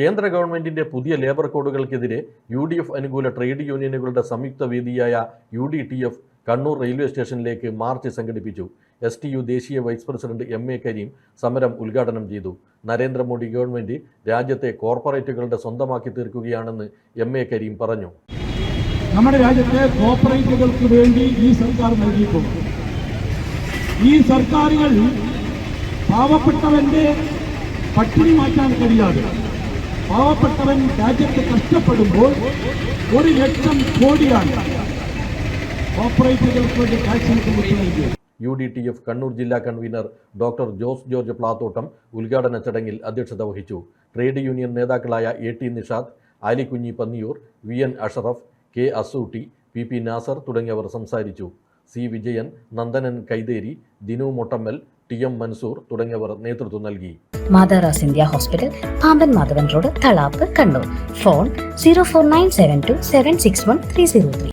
കേന്ദ്ര ഗവൺമെന്റിന്റെ പുതിയ ലേബർ കോഡുകൾക്കെതിരെ യു ഡി എഫ് അനുകൂല ട്രേഡ് യൂണിയനുകളുടെ സംയുക്ത വേദിയായ U D T F Kannur railway സ്റ്റേഷനിലേക്ക് മാർച്ച് സംഘടിപ്പിച്ചു. എസ് ടി യു ദേശീയ vice president M A Kareem സമരം ഉദ്ഘാടനം ചെയ്തു. നരേന്ദ്രമോദി ഗവൺമെന്റ് രാജ്യത്തെ കോർപ്പറേറ്റുകളുടെ സ്വന്തമാക്കി തീർക്കുകയാണെന്ന് എം എ കരീം പറഞ്ഞു. നമ്മുടെ രാജ്യത്തെ കോർപ്പറേറ്റുകൾക്ക് വേണ്ടി ഈ സർക്കാർ നൽകിയിട്ടുണ്ട്. ഈ സർക്കാരുകൾ പാവപ്പെട്ടവന്റെ പട്ടിണി മാറ്റാൻ കഴിയാതെ പാവപ്പെട്ടവൻ രാജ്യത്ത് കഷ്ടപ്പെടുമ്പോൾ ഒരു ലക്ഷം കോടിയാണ്. കോർപ്പറേറ്റുകൾക്ക് വേണ്ടി കാഴ്ച U D T F Kannur ജില്ലാ കൺവീനർ ഡോക്ടർ ജോസ് ജോർജ് പ്ലാത്തോട്ടം ഉദ്ഘാടന ചടങ്ങിൽ അധ്യക്ഷത വഹിച്ചു. ട്രേഡ് യൂണിയൻ നേതാക്കളായ A T Nishad Alikunhi Panniyoor V N Ashraf K Asootty P P Nasar തുടങ്ങിയവർ സംസാരിച്ചു. C Vijayan Nandanan Kaitheri Dinu Mottammal T M Mansoor തുടങ്ങിയവർ നേതൃത്വം നൽകി. മാതാറാസ് India hospital Pamban Madhavan road Thalap Kannur. Phone zero four nine seven two seven six one three zero three